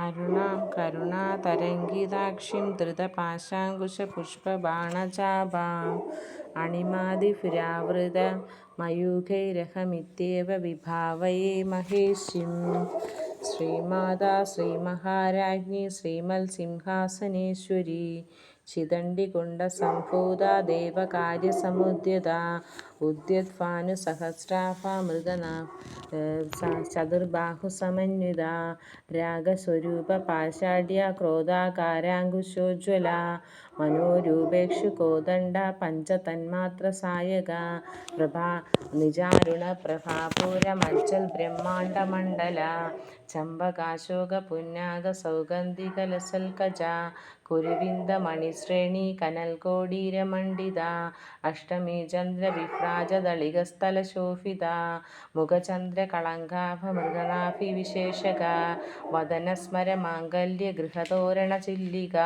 അരുണാം കരുണാതരംഗിതാക്ഷിം ധൃതപാശാങ്കുശപുഷ്പബാണചാപാം അണിമാദിപുരാവൃതമയൂഖൈരഹമിത്യേവ വിഭാവയേ മഹേശീം ശ്രീമാതാ ശ്രീമഹാരാജ്ഞി ശ്രീമത്സിംഹാസനേശ്വരി ശിതണ്ഡികുണ്ഡസംഭൂതാ മൃഗനാ ചതുർബാഹുസമന്വിതാ രാഗസ്വരൂപ പാശാഢ്യ ക്രോധാകാരാങ്കുശോജ്വല മനോരൂപേക്ഷു കോദണ്ഡ പഞ്ചതന്മാത്രസായക പ്രഭാ നിജാരുണ പ്രഭാപൂര മജ്ജൽ ബ്രഹ്മാണ്ഡമണ്ഡല ചമ്പകാശോക പുന്നാഗ സൗഗന്ധികലസൽക്കജ കുരുവിന്ദമണിശ്രേണി കനൽകോടീരമണ്ഡിത അഷ്ടമീ ചന്ദ്രവിഭ്രാജദളികസ്ഥലശോഭിത മുഖചന്ദ്രകളങ്കാഭ മൃഗനാഭിവിശേഷക ചില്ലിക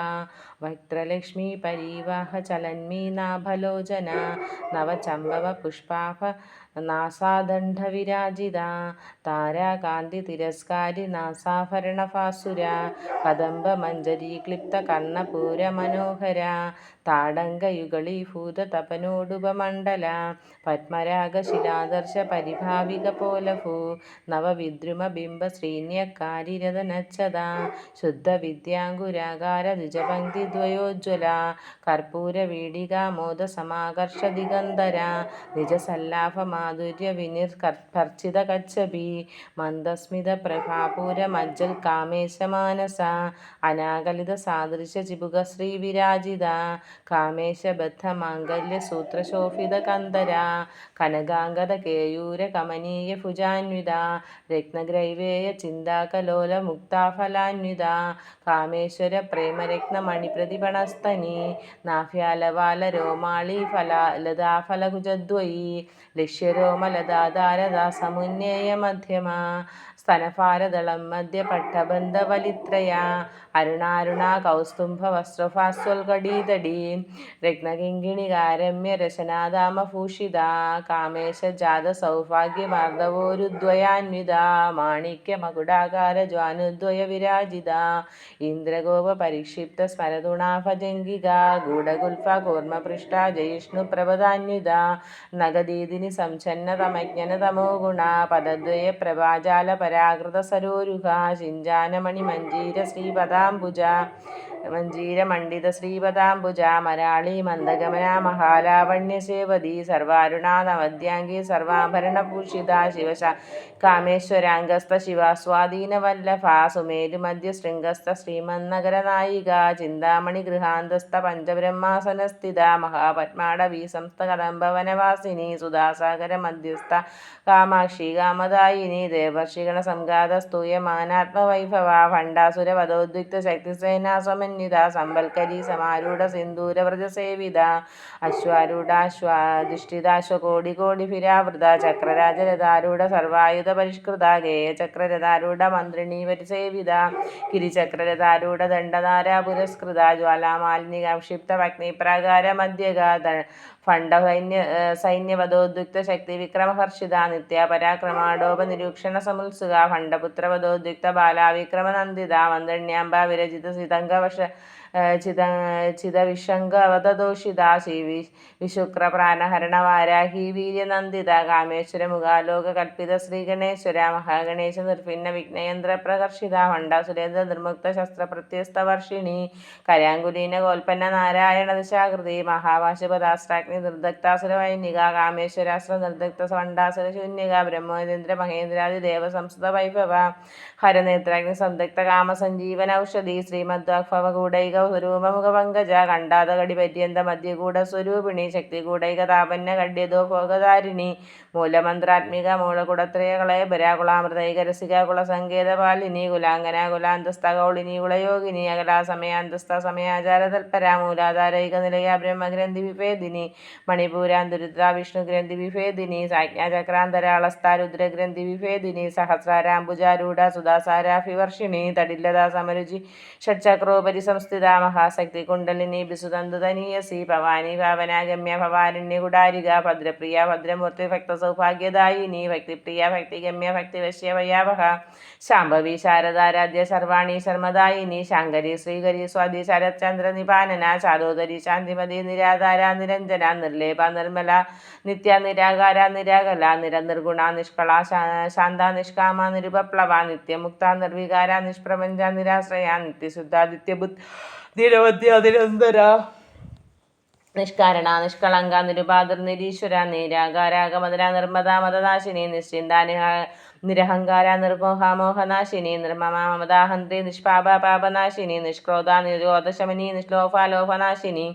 വക്ത്രലക്ഷ്മി പരീവാഹ ചലന്മീനാഭലോചന നവചമ്പവപുഷ്പാഭ നാസാദണ്ഡവിരാജിത താരാകാന്തി തിരസ്കാരി നാസാഭരണഭാസുര കദംബമഞ്ജരീക്ലിപ്ത കർണപൂരമനോഹര താടങ്കയുഗളീഭൂത തപനോടുപമണ്ഡല പത്മരാഗശിലാദർശ പരിഭാവികപോലഭൂ നവവിദ്രുമബിംബ ശ്രീന്യക്കാരിരതനച്ഛത ശുദ്ധവിദ്യാങ്കുരാകാര മോദ സമാകർഷ ദിഗന്ധര നിജസല്ലാപമാധുര്യ മന്ദസ്മിത പ്രഭാപൂര മജ്ജൽ കാമേശമാനസ കന്ദര കനകാംഗത കേയൂര കമനീയ ഭുജാന്വിത രത്നഗ്രൈവേയ ചിന്താകലോല മുക്താഫലാന്വിത കാമേശ്വര പ്രേമരത്ന മണിപ്രതിപണസ്തനി നാഭ്യാലവാല രോമാളി ലതാഫലകുജദ്വയീ ലക്ഷ്യരോമലതാധാരദാ സമുന്നേയ മധ്യമാ സ്തനഭാരദളം മധ്യപട്ടബന്ധവലിത്രയാ അരുണാരുണാ ജ്വാനുദ്വയ വിരാജിത ഇന്ദ്രഗോപ പരിക്ഷിപ്ത ഇന്ദ്രഗോപപരിക്ഷിപ്തസ്മരതുണാഭജംഗികാ ഗൂഢഗുൽഫ കൂർമ്മപൃഷ്ഠാ ജയിഷ്ണുപ്രഭദാന്വിതാ നഗദീദിനി മഞ്ജീര പദദ്വയപ്രഭാജാലപരാകൃതസരോരുഹാ ശിഞ്ചാനമണിമഞ്ജീരശ്രീപദാംബുജാ മഞ്ജീരമണ്ഡിതശ്രീപദാംബുജാ മഹാലാവണ്യ മന്ദഗമനാ മഹാലാവണ്യസേവതീ സർവാരുണാ സർവാഭരണ സർവാഭരണഭൂഷിതാ ശിവശ കാമേശ്വരാംഗസ്ത ശിവാസ്വാധീനവല്ലഭാ സുമേരുമധ്യശൃംഗസ്ഥ ശ്രീമന്നഗരനായികാ ചിന്താമണിഗൃഹാന്തസ്ഥ സംസ്ഥ മഹാപദ്മാടവീ സംസ്ഥകദംബവനവാസിനി സുധാസാഗരമധ്യസ്ഥ കാമാക്ഷി കാമദായിനി ദേവർഷിഗണസംഘാതസ്തൂയമാനാത്മവൈഭവാ ഭണ്ഡാസുരവധോദ്യുക്ത ശക്തിസേനാ സമന്വിത സമ്പൽക്കരി സമാരൂഢ സിന്ദൂരവ്രജസേവിത ഫിരാവൃത ചക്രരാജരഥാരൂഢ സർവായുധ പരിഷ്കൃത ഗേയചക്രരഥാരൂഢ മന്ത്രിണി പരിസേവിത ഗിരിചക്രരഥാരൂഢ ദണ്ഡധാര പുരസ്കൃത ജ്വാലാമാലിനി ജ്വാലാമാലിനികാക്ഷിപ്ത ഭഗ്നിപ്രാകാരമധ്യഗ ഭണ്ഡസൈന്യ സൈന്യവധോദ്യുക്ത ശക്തി വിക്രമഹർഷിത നിത്യ പരാക്രമാഡോപ നിരീക്ഷണ സമുത്സുക ഭണ്ഡപുത്രവധോദ്യുക്ത ബാലാവിക്രമനന്ദിത മന്ദണ്യാംബ വിരചിത സിതംഗവശ ചിത ചിതവിഷങ്കവതദോഷിതാ ശ്രീ വി വിശുക്ര വിശുക്രപ്രാണഹരണവാരാഹി വീര്യനന്ദിത കാമേശ്വര മുഖാലോകകൽപ്പിത ശ്രീഗണേശ്വര മഹാഗണേശ നിർഭിന്ന വിഘ്നയന്ത്ര പ്രകർഷിത വിഘ്നയന്ത്രപ്രകർഷിത ഭണ്ഡാസുരേന്ദ്ര നിർമുക്ത ശസ്ത്രപ്രത്യസ്ത വർഷിണി കരാങ്കുലീന കോൽപ്പന്ന നാരായണ ദശാകൃതി മഹാവാശുപദാസ്ത്രാഗ്നി നിർദക്താസുരവൈനിക കാമേശ്വരാസ്ത്ര നിർദക്ത ഭണ്ഡാസുര ശൂന്യക ബ്രഹ്മേന്ദ്ര മഹേന്ദ്രാദി ദേവ സംസ്കൃത വൈഭവ ഹരനേത്രാഗ്നി സന്ദഗ്ധ കാമസഞ്ജീവന ഔഷധി ശ്രീമദ്വാഗ്ഭവകൂടൈക സ്വരൂപമുഖപങ്കജ കണ്ടാതകടി പര്യന്ത മധ്യകൂട സ്വരൂപിണി ശക്തികൂടൈകതാപന്ന കഡ്യതോ ഭോഗധാരിണി മൂലമന്ത്രാത്മിക മൂലകുടത്രയ കളയപരാകുളാമൃതൈക സങ്കേതപാലിനി കുലാംഗന കുലാന്തസ്ഥ അകലാ സമയാന്തസ്ഥ സമയാചാര തൽപര മൂലാധാരൈക നിലയ ബ്രഹ്മഗ്രന്ഥി വിഭേദിനി മണിപൂരാന്തുരുദ്ര വിഷ്ണുഗ്രന്ഥി വിഭേദിനി സാജ്ഞാചക്രാന്തരാളസ്ഥ രുദ്രഗ്രന്ഥി വിഭേദിനി സഹസ്രാരാംബുജാരൂഢ സുധാസാരാഭിവർഷിണി തടില്ലതാ സമരുചി ഷഡ്ചക്രോപരി സംസ്ഥിത മഹാശക്തി കുണ്ടലിനി ബിസുതന്തുതനീയസി ഭവാനി ഭാവനാഗമ്യ ഭവാനിണ്യ കുടാരിക ഭദ്രപ്രിയ ഭദ്രമൂർത്തി ഭക്തസ സൗഭാഗ്യദായിനി ഭക്തിപ്രിയ ഭക്തിഗമ്യ ഭക്തിവശ്യ വയാവഹ ശാംഭവി ശാരദാരാധ്യ സർവാണി ശർമ്മദായിനി ശാങ്കരി ശ്രീകരി സ്വാതി ശരത്ചന്ദ്ര നിപാനന ചാരോദരി ശാന്തിമതി നിരാധാര നിരഞ്ജന നിർലേപ നിർമ്മല നിത്യ നിരാകാര നിരാകല നിരനിർഗുണ നിഷ്കള ശാന്ത നിഷ്കാമ നിരുപപ്ലവ നിത്യമുക്ത നിർവികാര നിഷ്പ്രപഞ്ച നിരാശ്രയ നിത്യശുദ്ധ നിത്യബുദ്ധ നിരവധ്യ നിരന്തര നിഷ്കാരണ നിഷ്കളങ്ക നിരുപാതിർ നിരീശ്വര നീരാകാരാഗമദര നിർമ്മത മതനാശിനി നിശ്ചിന്ത നിരഹങ്കാര നിർമോഹ മോഹനാശിനി നിർമ്മമ മമതാഹന്ത്രി നിഷ്പാപ പാപനാശിനി നിഷ്ക്രോധ നിരോധശമനി നിശ്ലോഫാലോഭനാശിനി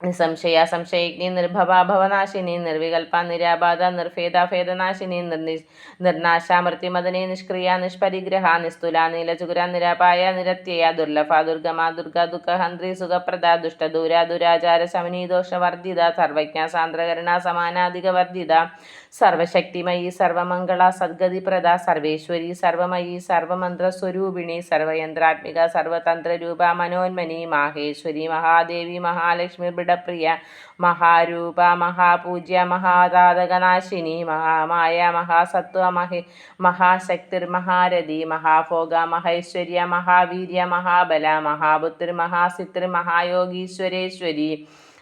നിസംശയ സംശയജ്ഞി നിർഭവാഭവനാശിനി നിർവികൽപ നിരാബാധ നിർഭേദ ഭേദനാശിനി നിർനി നിർനാശ മൃത്യുമദനി നിഷ്ക്രിയ നിഷ്പരിഗ്രഹ നിസ്തുല നീലചുകുര നിരാപായ നിരത്യയ ദുർലഭ ദുർഗമ ദുർഗ ദുഃഖഹന്ത്രി സുഖപ്രദ ദുഷ്ടദൂര ദുരാചാര ശമനീദോഷവർദ്ധിത സർവജ്ഞ സാന്ദ്രകരണ സമാനാധിക വർദ്ധിത സർവശക്തിമയി സർവമംഗള സദ്ഗതിപ്രദ സർവേശ്വരി സർവമയി സർവമന്ത്രസ്വരൂപിണി സർവയന്ത്രാത്മിക സർവതന്ത്രരൂപ മനോന്മനി മാഹേശ്വരി മഹാദേവി മഹാലക്ഷ്മി ബിഡപ്രിയ മഹാരൂപ മഹാപൂജ്യ മഹാതാതകനാശിനി മഹാമായ മഹാസത്വ മഹി മഹാശക്തിർ മഹാരഥി മഹാഭോഗ മഹൈശ്വര്യ മഹാവീര്യ മഹാബല മഹാബുദ്ധിർ മഹാസിത്രി മഹായോഗീശ്വരേശ്വരി.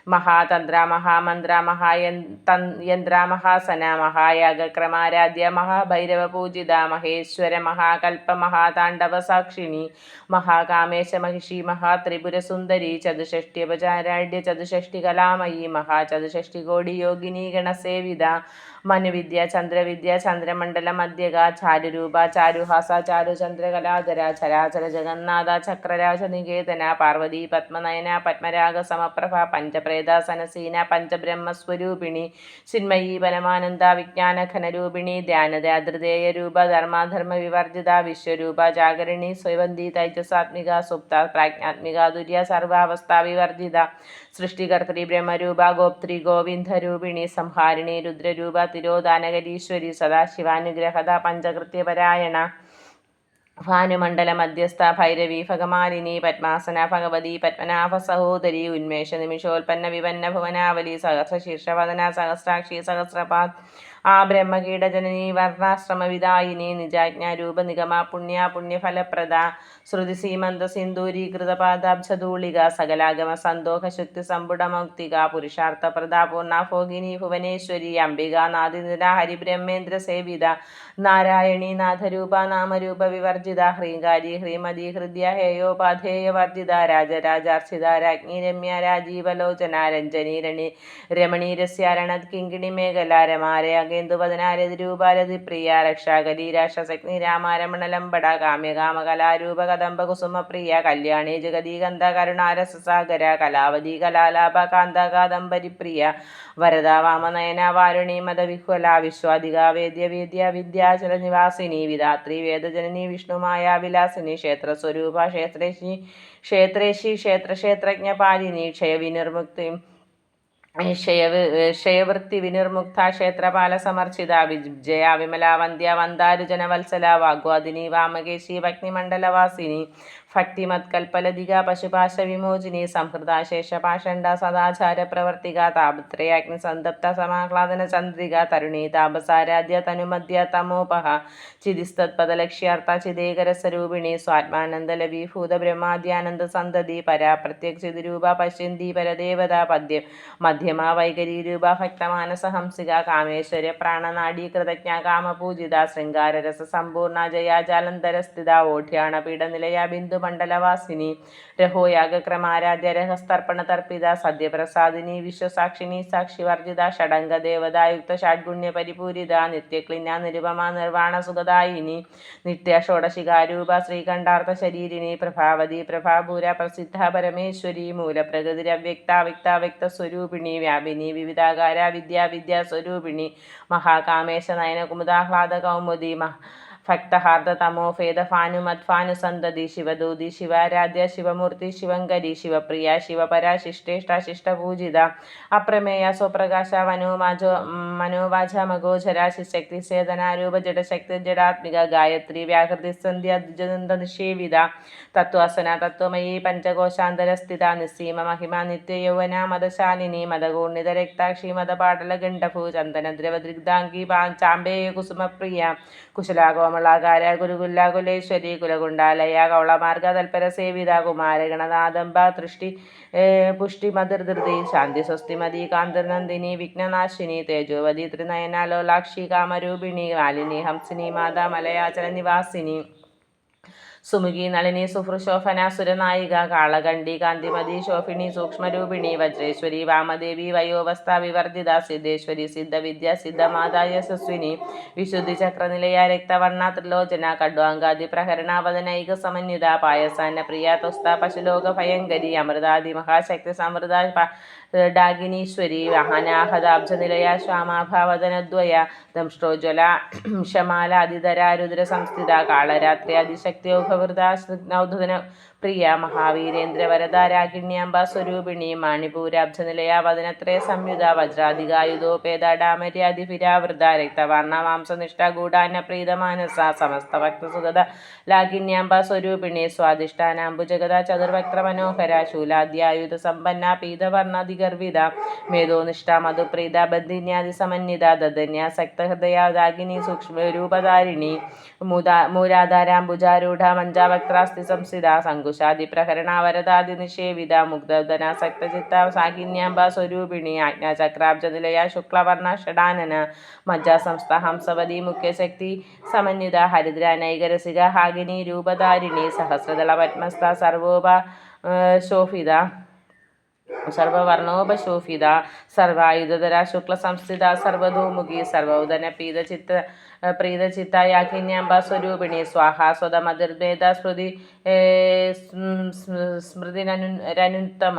മഹാതന്ത്ര മഹാമന്ത്ര മഹായന്ത്ര മഹാസന മഹായാഗക്രമാരാധ്യ മഹാഭൈരവ പൂജിത മഹേശ്വര മഹാകൽപ്പ മഹാതാണ്ഡവ സാക്ഷിണി മഹാകാമേശ മഹിഷി മഹാത്രിപുരസുന്ദരി ചതുഷ്ഠ്യപചാരാഢ്യ ചതുഷ്ഠി കലാമയി മഹാചതുഷ്ഠി കോടി യോഗിനി ഗണസേവിത മനുവിദ്യ ചന്ദ്രവിദ്യ ചന്ദ്രമണ്ഡല മധ്യക ചാരുരൂപ ചാരുഹാസ ചാരുചന്ദ്രകലാധര ചരാചര ജഗന്നാഥ ചക്രരാജ നികേതന പാർവതി പത്മനയന പത്മരാഗ സമപ്രഭ പഞ്ചപ്രേത സനസീന പഞ്ചബ്രഹ്മസ്വരൂപിണി ചിന്മയി പരമാനന്ദ വിജ്ഞാന ഘനരൂപിണി ധ്യാനദാതൃതേയ രൂപ ധർമാധർമ്മ വിവർജിത വിശ്വരൂപ ജാഗരണി സ്വയവന്തി തൈജസാത്മിക സുപ്ത പ്രാജ്ഞാത്മിക ദുര്യ സർവാവസ്ഥ വിവർജിത സൃഷ്ടികർത്തൃ ബ്രഹ്മരൂപ ഗോപ്ത്രി ഗോവിന്ദരൂപിണി സംഹാരിണി രുദ്രരൂപ തിരോധാനകരീശ്വരി സദാശിവാനുഗ്രഹത പഞ്ചകൃത്യപരായണ ഭാനുമണ്ഡല മധ്യസ്ഥ ഭൈരവി ഭഗമാലിനി പത്മാസന ഭഗവതി പത്മനാഭ സഹോദരി ഉന്മേഷ നിമിഷോൽപ്പന്ന വിപന്ന ഭുവനാവലി സഹസ്രശീർഷവദന സഹസ്രാക്ഷി സഹസ്രപാദ് ആ ബ്രഹ്മകീടജനനി വർണാശ്രമവിദായിനി നിജാജ്ഞാരൂപ നിഗമ പുണ്യ പുണ്യഫലപ്രദ ശ്രുതി സീമന്ത സിന്ദൂരീകൃത പാദാബ്ജധൂളിക സകലാഗമ സന്തോഷ ശുക്തി സമ്പുടമൗക്തിക പുരുഷാർത്ഥപ്രദ പൂർണ ഭോഗിനി ഭുവനേശ്വരി അംബിക നാദിനിര ഹരിബ്രഹ്മേന്ദ്ര സേവിത നാരായണി നാഥരൂപ നാമരൂപ വിവർജിത ഹ്രീങ്കാരി ഹ്രീമതി ഹൃദയ ഹേയോപാധേയ വർജിത രാജരാജാർച്ചിത രാജ്ഞി രമ്യ രാജീവലോചന രഞ്ജനി രണി രമണീരസ്യ രണത് കിങ്കിണി മേഖല രമാരേന്ദുവദനാരതിരൂപാരതി പ്രിയ രക്ഷാകലി രാക്ഷസഗ്നി രാമാരമണലംബട കാമ്യകാമകലാരൂപ കദംബ കുസുമ പ്രിയ കല്യാണി ജഗതി ഗന്ധ കരുണാരസസാഗര കലാവതി കലാലാഭ കാന്ത കാദംബരി പ്രിയ വരദ വാമനയന വാരുണി മതവിഹ്വല വിശ്വാധിക വേദ്യ വേദ്യ വിദ്യാചല നിവാസിനി വിധാത്രി വേദജനനി വിഷ്ണുമായ വിലാസിനി ക്ഷേത്രസ്വരൂപ ക്ഷേത്രേശി ക്ഷേത്രേശി ക്ഷേത്രക്ഷേത്രജ്ഞ പാലിനി ക്ഷയവിനിർമുക്തി ക്ഷയവ് ക്ഷയവൃത്തി വിനിർമുക്ത ക്ഷേത്രപാല സമർച്ചിത വിജയ വിമല വന്ധ്യ വന്ദാരുജന വത്സല വാഗ്വാദിനി വാമകേശി ഭക്തിമണ്ഡലവാസിനി ഭക്തിമത്കൽപ്പലതിക പശുപാശ വിമോചിനി സംഹൃതാശേഷ പാഷണ്ട സദാചാര പ്രവർത്തിക താപത്രയാഗ്നി സന്തപ്ത സമാഹ്ലാദന ചന്ദ്രിക തരുണി താപസാരാധ്യ തനുമധ്യ തമോപഹ ചിതിസ്തത്പദലക്ഷ്യാർത്ഥ ചിതേകര സ്വരൂപിണി സ്വാത്മാനന്ദ ലഭീഭൂത ബ്രഹ്മാദ്യാനന്ദ സന്തതി പരാ പ്രത്യക്ഷിതിരൂപ പശ്യന്തി പരദേവത പദ്യം മധ്യമ വൈകരി രൂപ ഭക്തമാനസ ഹംസിക കാമേശ്വര പ്രാണനാടി കൃതജ്ഞ കാമപൂജിത ശൃംഗാരരസ സമ്പൂർണ ജയാജാലന്തരസ്ഥിത ഓഢ്യാണ പീഠനിലയ ബിന്ദുമണ്ഡലവാസിനി രഹോയാഗക്രമാരാധ്യ രഹസ്തർപ്പണ തർപ്പിത സദ്യപ്രസാദിനി വിശ്വസാക്ഷിണി സാക്ഷിവർജിത ഷടംഗ ദേവതായുക്ത ഷാഡ്ഗുണ്യ പരിപൂരിത നിത്യക്ലിന നിരുപമ നിർവാണ സുഖദായിനി നിത്യ ഷോഡശികാരൂപ ശ്രീകണ്ഠാർത്ഥ ശരീരിണി പ്രഭാവതി പ്രഭാപൂര പ്രസിദ്ധ പരമേശ്വരി മൂലപ്രകൃതിരവ്യക്ത വ്യക്ത സ്വരൂപിണി വ്യാപിനി വിവിധാകാര വിദ്യാ വിദ്യാ സ്വരൂപിണി മഹാകാമേശ നയന കുമുദാഹ്ലാദ കൗമുദി മഹ ഭക്തഹാർദതമോ ഭേദഭാനുമത്ഭാനുസന്തതി ശിവദൂതി ശിവാരാധ്യ ശിവമൂർത്തി ശിവങ്കരി ശിവപ്രിയ ശിവപരാശിഷ്ടേഷ്ട ശിഷ്ടപൂജിത അപ്രമേയ സ്വപ്രകാശ മനോമാജോ മനോവാച മഗോചര ശിശക്തി സേതനാരൂപ ജഡശക്തി ജഡാത്മിക ഗായത്രി വ്യാകൃതി സന്ധ്യ ദ്വിജനന്ദ നിഷേവിത തത്വാസന തത്വമയി പഞ്ചകോശാന്തരസ്ഥിത നിസ്സീമ മഹിമ നിത്യയൗവന മതശാലിനി മതകൂർണിത രക്താക്ഷി മതപാടല ഗണ്ഡഭൂ ചന്ദനദ്രവ ദൃഗ്ധാംഗി ചാമ്പേയ കുസുമപ്രിയ കുശലാകോമളാകാര ഗുരുകുല്ല കുലേശ്വരി കുലകുണ്ടാലയ കൗളമാർഗ തൽപര സേവിത കുമാരഗണനാദംബ തൃഷ്ടി പുഷ്ടി മതിർധൃതി ശാന്തി സ്വസ്തിമതി കാന്തനന്ദിനി വിഘ്നനാശിനി തേജോവതി ത്രിനയനാലോലാക്ഷി കാമരൂപിണി മാലിനി ഹംസിനി മാതാ മലയാചല നിവാസിനി. സുമുഖി നളിനി സുഹൃശോഭന സുരനായിക കാളകണ്ഠി കാന്തിമതി ശോഭിണി സൂക്ഷ്മരൂപിണി വജ്രേശ്വരി വാമദേവി വയോവസ്ഥ വിവർജിത സിദ്ധേശ്വരി സിദ്ധവിദ്യ സിദ്ധമാതാ യശസ്വിനി വിശുദ്ധി ചക്രനിലയ രക്തവർണ ത്രിലോചന കഡ്വാങ്കാതി പ്രഹരണാവതനൈക സമന്വിത പായസാന പ്രിയ തുസ്ത പശുലോക ഭയങ്കരി അമൃതാദി മഹാശക്തി സമൃദ്ധ ഡാഗിനീശ്വരി വാഹനാഹതാബ്ജനിലയ ശ്യാമാഭാവതനദ്വയ ദംഷ്ട്രോജ്വല ശമാല അതിതരാരുദ്ര സംസ്ഥിത കാളരാത്രി അതിശക്തി സ്നിഗ്നൗധന പ്രിയ മഹാവീരേന്ദ്ര വരദാരാകിണ്യാംബ സ്വരൂപിണി മാണിപൂരാബ്ജനിലയ വദനത്രയ സംയുത വജ്രാധികായുധോപേത ഡാമര്യാദിഭിരാവൃത രക്തവർണ മാംസനിഷ്ഠ ഗൂഢാന പ്രീതമാനസ സമസ്ത ഭക്തസുഗത ലാഗിണ്യാംബ സ്വരൂപിണി സ്വാധിഷ്ഠാനാംബുജഗത ചതുർവക്ര മനോഹര ശൂലാദ്യായുധ സമ്പന്ന പീതവർണാധിഗർവിത മേധോനിഷ്ഠ മധുപ്രീത ബന്ധിന്യാദി സമന്വിത ദദന്യ സക്തഹൃദയ ദാഗിനി സൂക്ഷ്മരൂപധാരിണി മൂലാധാരാംബുജാരൂഢ മഞ്ചാവക്രാസ്തി സംസ്ഥിത സങ്കുശാദി പ്രഹരണ വരദാദി നിഷേവിത മുഗ്ധനാസക്ത ചിത്ത സ്വരൂപിണി ആജ്ഞാചക്രാബ്ജനിലയ ശുക്ലവർണ ഷഡാനന മജ്ജാസംസ്ഥ ഹംസവതി മുഖ്യശക്തി സമന്വിത ഹരിദ്ര നൈകരസിക ഹാഗിനി രൂപധാരിണി സഹസ്രദള പത്മസ്ഥ സർവോപ ശോഭിത സർവവർണോപശോഭിത സർവായുധര ശുക്ലസംസ്ഥിത സർവധൂമുഖി സർവോദന പീതചിത്ത പ്രീതചിത്തായാഖിന്യാംബ സ്വരൂപിണി സ്വാഹ സ്വതമതിർഭേദ സ്മൃതി സ്മൃതിരനുത്തമ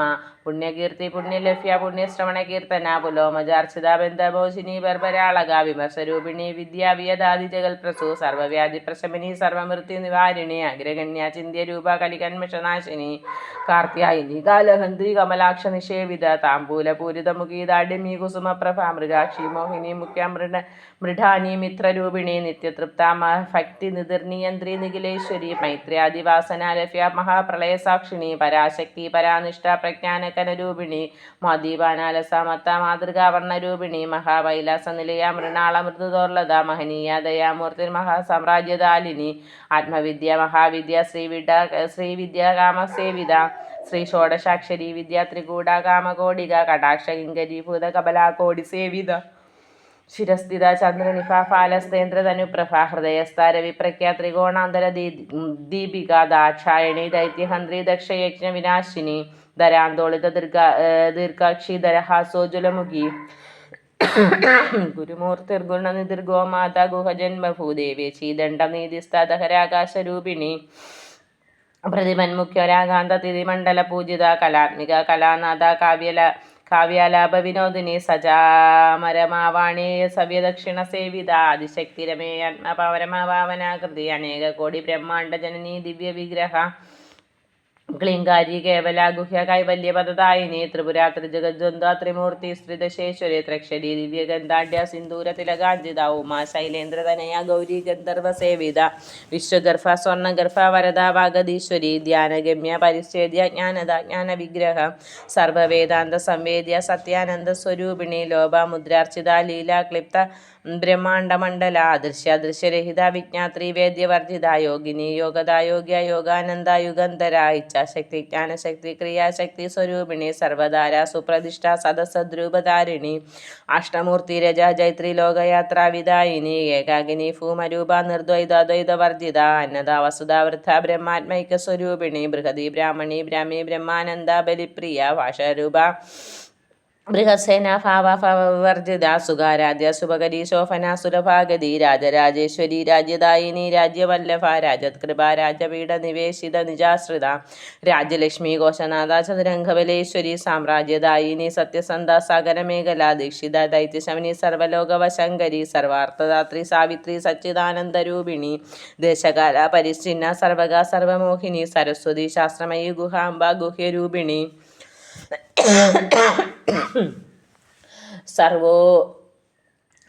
പുണ്യകീർത്തി പുണ്യലഭ്യ പുണ്യശ്രവണ കീർത്തന പുലോമജാർച്ചിത ബർബരാളക വിമർശരൂപിണി വിദ്യാവിയദാദി ജഗൽപ്രസു സർവവ്യാധി പ്രശമിനി സർവമൃത്യു നിവാരിണി അഗ്രഗണ്യ ചിന്ത്യരൂപ കലികന്മഷനാശിനി കാർത്യായിനി കാലഹന്ത്രി കമലാക്ഷ നിഷേവിത താംബൂലപൂരിതമുഖി ദാഢ്യമീ കുസുമപ്രഭ മൃഗാക്ഷി മോഹിനി മുഖ്യമൃഡ മൃഢാനി മിത്രരൂപിണി നിത്യതൃപ്ത ഭക്തി നിതിർനിയന്ത്രി നിഖിലേശ്വരി മൈത്ര്യാദിവാസനാലഭ്യ മഹാപ്രളയസാക്ഷിണി പരാശക്തി പരാനിഷ്ഠ പ്രജ്ഞാനകനരൂപിണി മദീപാനാലസ മത്ത മാതൃകാവർണരൂപിണി മഹാവൈലാസ നിലയ മൃണാള മൃദുദോർലത മഹനീയ ദയാമൂർത്തി മഹാസാമ്രാജ്യദാലിനി ആത്മവിദ്യ മഹാവിദ്യ ശ്രീവിഡ ശ്രീവിദ്യ കാമസേവിത ശ്രീ ഷോഡശാക്ഷരി വിദ്യ ത്രികൂട കാമകോടിക കടാക്ഷ സേവിത ശിരസ്ഥിത ചന്ദ്രനിഫ ഫാലസ്തേന്ദ്ര തനുപ്രഭ ഹൃദയസ്ഥാര വിപ്രഖ്യ ത്രികോണാന്തര ദീപിക ദാക്ഷായണി ദൈത്യഹന്ത്രി ദക്ഷയജ്ഞ വിനാശിനി ധരാന്തോളിത ദീർഘ ദീർഘാക്ഷി ധരഹാസോജ്വലമുഖി ഗുരുമൂർത്തിർഗുണനിതിർഗോ മാതാ ഗുഹജന്മഭൂദേവി ചീദണ്ഡനീതിസ്തഹരാകാശരൂപിണി പ്രതിമന്മുഖ്യരാകാന്ത തിരിമണ്ഡല പൂജിത കലാത്മിക കലാനാഥ കാവ്യല കാവ്യാലാപ വിനോദിനി സജാമരമാവാണി സവ്യദക്ഷിണ സേവിത. ആദിശക്തിരമേ ആത്മപരമഭാവനാകൃതി അനേക കോടി ബ്രഹ്മാണ്ഡ ജനനീ ദിവ്യ വിഗ്രഹ ക്ലിങ്കാരി കേവല ഗുഹ്യ കൈവല്യ പദതായിനി ത്രിപുര ത്രിജഗദ്വന്ദ്വ ത്രിമൂർത്തി സ്ത്രിതശേശ്വരി ത്രക്ഷരി ദിവ്യഗന്ധാഢ്യ സിന്ദൂര തിലകാഞ്ചിത ഉമാ ശൈലേന്ദ്രതനയ ഗൗരി ഗന്ധർവ സേവിത വിശ്വഗർഭ സ്വർണഗർഭ വരദ വാഗതീശ്വരി ധ്യാനഗമ്യ പരിച്ഛേദ്യ ജ്ഞാനത ജ്ഞാന വിഗ്രഹ സർവവേദാന്ത സംവേദ്യ സത്യാനന്ദ സ്വരൂപിണി ലോഭ മുദ്രാർച്ചിത ലീല ക്ലിപ്ത ബ്രഹ്മാണ്ഡമണ്ഡല അദൃശ്യ അദൃശ്യരഹിത വിജ്ഞാത്രി വേദ്യവർദ്ധിത യോഗിനി യോഗദ യോഗ്യ യോഗാനന്ദ യുഗന്ധര ഇച്ഛാശക്തി ജ്ഞാനശക്തി ക്രിയാശക്തി സ്വരൂപിണി സർവധാര സുപ്രതിഷ്ഠ സദസദ്രൂപധാരിണി അഷ്ടമൂർത്തി രജ ജൈത്രി ലോകയാത്രാ വിദായിനി ഏകാഗിനി ഭൂമരൂപ നിർദ്വൈത ദ്വൈതവർദ്ധിത അന്നദ വസുധ വൃദ്ധ ബ്രഹ്മാത്മൈക സ്വരൂപിണി ബൃഹതി ബ്രാഹ്മണി ബ്രാഹ്മി ബ്രഹ്മാനന്ദ ബലിപ്രിയ ഭാഷരൂപ ബൃഹസേന രാജരാജേശ്വരി രാജ്യദായിനി രാജ്യവല്ലഭ രാജത്കൃപ രാജപീഠ നിവേശിത നിജാശ്രിത രാജ്യലക്ഷ്മി ഘോഷനാഥ ചതുരംഗബലേശ്വരി സാമ്രാജ്യദായിനി സത്യസന്ധ സാഗരമേഖല ദീക്ഷിത ദൈത്യശമനി സർവലോകവശങ്കരി സർവാർത്ഥദാത്രി സാവിത്രി സച്ചിദാനന്ദരൂപിണി ദേശകാല പരിശ്ചിന്ന സർവക സർവമോഹിനി സരസ്വതി ശാസ്ത്രമയി ഗുഹാംബ ഗുഹ്യരൂപിണി സർവോ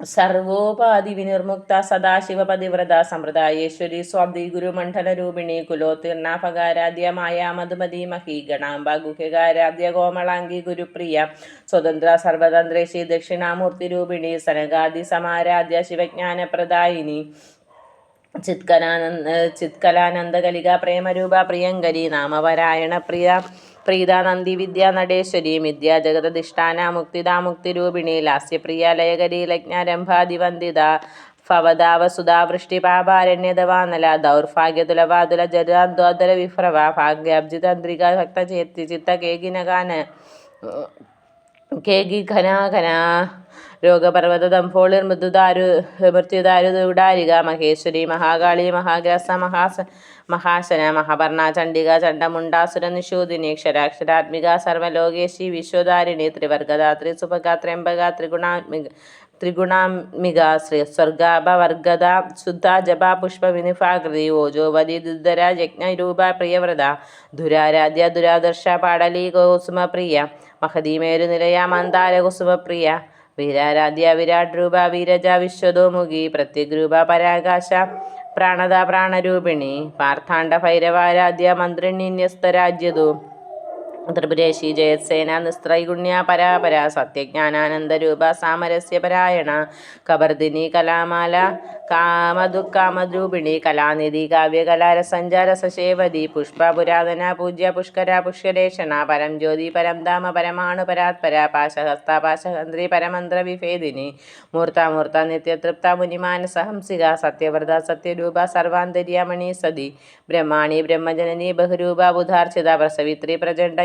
സർവോപാധി വിനിർമുക്ത സദാശിവ പതിവ്രത സമ്പ്രദായേശ്വരി സ്വാബ്ദി ഗുരുമണ്ഡലരൂപിണി കുലോത്തീർണാഭകാരാധ്യ മായ മധുമതി മഹി ഗണാംബ ഗുഹ്യകാരാധ്യ കോമളാംഗി ഗുരുപ്രിയ സ്വതന്ത്ര സർവതന്ത്രേശി ദക്ഷിണാമൂർത്തി രൂപിണി സനകാദി സമാരാധ്യ ശിവജ്ഞാനപ്രദായിനി ചിത്കലാനന്ദ ചിത്കലാനന്ദകലിക പ്രേമരൂപ പ്രിയങ്കരി നാമപരായണ പ്രിയ പ്രീത നന്ദി വിദ്യാ നടേശ്വരി മിഥ്യ ജഗതധിഷ്ഠാന മുക്തിദാ മുക്തിരൂപിണി ലാസ്യപ്രിയ ലയകരി ലജ്ഞാരംഭാതിവന്ദിത ഫവദാവസുധാവൃഷ്ടിപാപാരണ്യതവാനല ദൗർഭാഗ്യതുലവാതുല ജരാദ്വാതുല വിഭ്രവ ഭാഗ്യാബ്ജിതന്ത്രിക ഭക്തചേത്തി ചിത്തകേകിനകാന കേകി ഘനാഘന രോഗപർവത ദംഭോളിർ മൃദുദാരു മൃത്യുദാരു ദുടാരിക മഹേശ്വരി മഹാകാളി മഹാഗ്രസ മഹാസ മഹാശന മഹാപർണ ചണ്ഡിക ചണ്ഡമുണ്ടാസുര നിഷൂദിനി ക്ഷരാക്ഷരാത്മിക സർവലോകേശി വിശ്വധാരിണി ത്രിവർഗദാത്രി സുഭഗ ത്രയംബക ത്രിഗുണാത്മിക ത്രിഗുണാമിക ശ്രീ സ്വർഗാപവർഗത ശുദ്ധ ജപ പുഷ്പ വിനിഫാകൃതി ഓജോവതി ദുദ്ധര യജ്ഞരൂപ പ്രിയവ്രത ദുരാരാധ്യ ദുരാദർശ പാടലി കുസുമപ്രിയ മഹദീമേരു നിലയ മന്ദാര കുസുമപ്രിയ വീരാരാധ്യ വിരാട് രൂപ വീരജ വിശ്വതോമുഖി പ്രത്യഗ്രൂപ പരാകാശ പ്രാണത പ്രാണരൂപിണി. പാർത്ഥാണ്ഡ ഭൈരവാരാധ്യ മന്ത്രിണ്യസ്തരാജ്യതു ത്രിപുരേശി ജയത്സേന നിസ്ത്രൈഗുണ്യ പരാപര സത്യജ്ഞാനാനന്ദരൂപ സാമരസ്യപരായണ കബർദിനി കലാമാല കാമദുഃഖാമദ്രൂപിണി കലാനിധി കാവ്യകലാരസഞ്ചാരസേവതി പുഷ്പ പുരാതന പൂജ്യ പുഷ്കര പുഷ്കരേഷണ പരം ജ്യോതി പരം ധാമ പരമാണു പരാത്പര പാശഹസ്ത പാശഹന്ത്രി പരമന്ത്ര വിഭേദിനി മൂർത്താമൂർത്ത നിത്യതൃപ്ത മുനിമാനസഹംസിക സത്യവ്രത സത്യരൂപ സർവാന്തര്യമണി സതി ബ്രഹ്മാണി ബ്രഹ്മജനനി ബഹുരൂപ ബുധാർച്ചിത പ്രസവിത്രി പ്രചണ്ഡ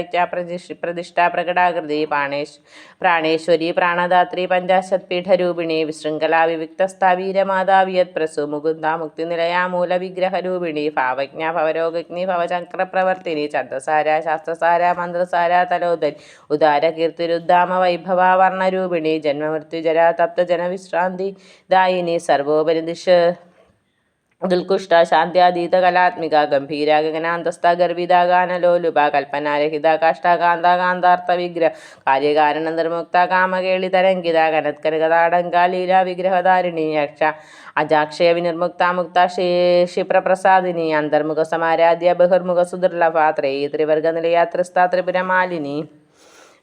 പ്രതിഷ്ഠ പ്രകടാകൃതി പ്രാണേശ് പ്രാണേശ്വരി പ്രാണദാത്രി പഞ്ചാശത് പീഠരൂപിണി വിശൃംഖല വിവിക്തസ്ഥാവീരമാതാവിയത് പ്രസു മുകുന്ദ മുക്തിനിലയാ മൂലവിഗ്രഹരൂപിണി ഭാവജ്ഞ ഭവരോഗഗ്നി ഭവചക്രപ്രവർത്തിനി ചന്ദ്രസാര ശാസ്ത്രസാര മന്ത്രസാര തലോദരി ഉദാര കീർത്തിരുദ്ധാമ വൈഭവ വർണരൂപിണി ജന്മമൃത്യുജരാ തപ്ത ജനവിശ്രാന്തി ദായിനി സർവോപരിദിശ ദുൽകുഷ്ട ശാന്ത്യാതീത കലാത്മിക ഗംഭീര ഗഗനാന്തസ്ഥ ഗർഭിത കൽപ്പനാരഹിത കാഷ്ടാകാന്ത കാന്താർത്ഥ വിഗ്രഹ കാര്യകാരണ നിർമുക്ത കാമകേളി തരംഗിത കനത്കനകതാടങ്ക ലീല വിഗ്രഹധാരിണി യക്ഷ അജാക്ഷയ വിനിർമുക്ത മുക്ത ക്ഷിപ്രപ്രസാദിനി അന്തർമുഖ സമാരാധ്യ ബഹിർമുഖ സുദുർലഭ ത്രയീ ത്രിവർഗ നിലയ ത്രിസ്ത ത്രിപുരമാലിനി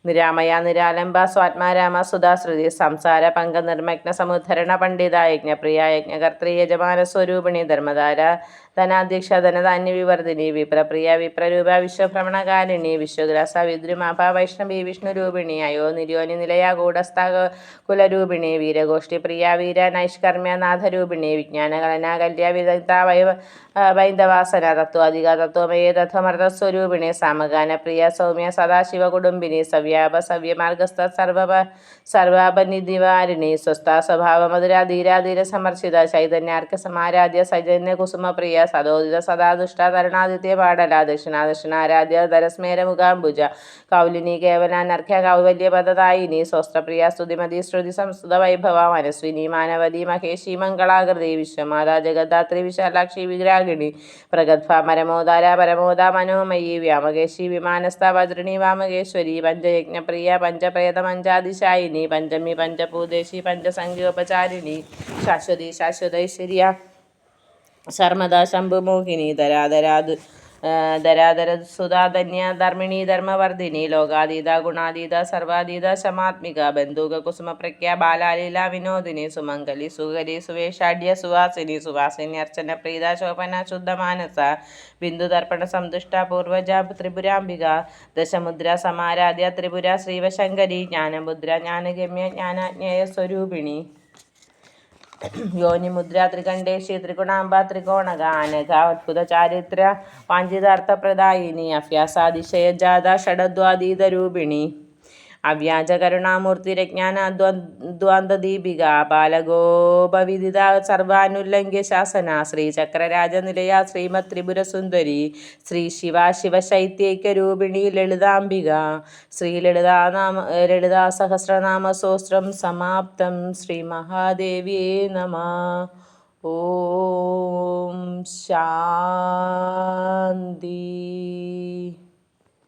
നിരാമയ നിരാലംബ സ്വാത്മാരാമ സുധാശ്രുതി സംസാര പങ്ക നിർമ്മഗ്ന സമുദ്ധരണ പണ്ഡിത യജ്ഞപ്രിയ യജ്ഞകർത്തൃ യജമാന സ്വരൂപിണി ധർമ്മധാര ധനാധ്യക്ഷ ധനധാന്യ വിവർദ്ധിനി വിപ്രപ്രിയ വിപ്രരൂപ വിശ്വഭ്രമണകാരിണി വിശ്വഗ്രാസ വിദ്രുമാഭ വൈഷ്ണവി വിഷ്ണുരൂപിണി അയോ നിര്യോനി നിലയ കൂടസ്ഥ കുലരൂപിണി വീരഗോഷ്ഠി പ്രിയ വീര നൈഷ്കർമ്മ്യ നാഥരൂപിണി വിജ്ഞാനകലന കല്യ വിദഗ്ധ വൈവ വൈന്ദവാസന തത്വാധിക തത്വമയേ തത്വമർദ്ദസ്വരൂപിണി സമഗാന പ്രിയ സൗമ്യ സദാശിവ കുടുംബിനി സവ്യാപ സവ്യമാർഗസ്ഥ സർവ സർവാപനിധിവാരിണി സ്വസ്ഥ സ്വഭാവ മധുര ധീരാധീര സമർച്ചിത ചൈതന്യാർക്ക സമാരാധ്യ ചൈതന്യ കുസുമപ്രിയ സദോദിത സദാദുഷ്ട തരുണാദിത്യ പാടല ദക്ഷിണാദക്ഷിണാരാധ്യ തരസ്മേര മുഖാംബുജ കൗലിനി കേവല നർഘ്യ കൗവല്യ പദതായിനി സ്വസ്ത്രപ്രിയ സ്തുതിമതി ശ്രുതി സംസ്കൃത വൈഭവ മനസ്വിനി മാനവതി മഹേഷി മംഗളാകൃതി വിശ്വമാതാ ജഗദാത്രി വിശാലാക്ഷി വിഗ്രാഗിണി പ്രഗത്ഭ പരമോദാര പരമോദ മനോമയി വ്യാമകേശി വിമാനസ്ഥ വജ്രിണി വാമകേശ്വരി പഞ്ചയജ്ഞപ്രിയ പഞ്ചപ്രേത പഞ്ചാതിശായിനി പഞ്ചമി പഞ്ചഭൂദേശി പഞ്ചസംഖ്യോപചാരിണി ശാശ്വതി ശാശ്വതൈശ്വര്യ. ശർമ്മദ ശംഭുമോഹിനി ധരാധരാതു ധരാധര സുധാധന്യ ധർമ്മിണി ധർമ്മവർദ്ധിനി ലോകാതീത ഗുണാതീത സർവാതീത ശമാത്മിക ബന്ധുക കുസുമപ്രഖ്യ ബാലാലീല വിനോദിനി സുമംഗലി സുഗരി സുവേഷാഢ്യ സുവാസിനി സുവാസിനി അർച്ചന പ്രീത ശോഭന ശുദ്ധമാനസ ബിന്ദുതർപ്പണ സന്തുഷ്ട പൂർവജ ത്രിപുരാംബിക ദശമുദ്ര സമാരാധ്യ ത്രിപുര ശ്രീവശങ്കരി ജ്ഞാനമുദ്ര ജ്ഞാനഗമ്യ ജ്ഞാനാജ്ഞേയ സ്വരൂപിണി. യോനിമുദ്ര ത്രികണ്ഠേശി ത്രിഗുണാംബ ത്രികോണഗാനക അത്ഭുത ചാരിത്ര വാഞ്ചിതാർത്ഥപ്രദായിനി അഭ്യാസാതിശയജാത ഷഡദ്വാതീതരൂപിണി. അവ്യാജ കരുണാമൂർത്തിരജ്ഞാന ദ്വാന്തദീപിക ബാലഗോപവിദിത സർവാനുല്ലംഘ്യ ശാസന ശ്രീചക്രരാജനിലയ ശ്രീമത് ത്രിപുരസുന്ദരി ശ്രീ ശിവ ശിവശൈത്യൈക്യരൂപിണി ലളിതാംബിക ശ്രീ ലളിതാനാമ ലളിതാ സഹസ്രനാമ സോസ്ത്രം സമാപ്തം ശ്രീ മഹാദേവിയേ നമ. ഓം ശാന്തി.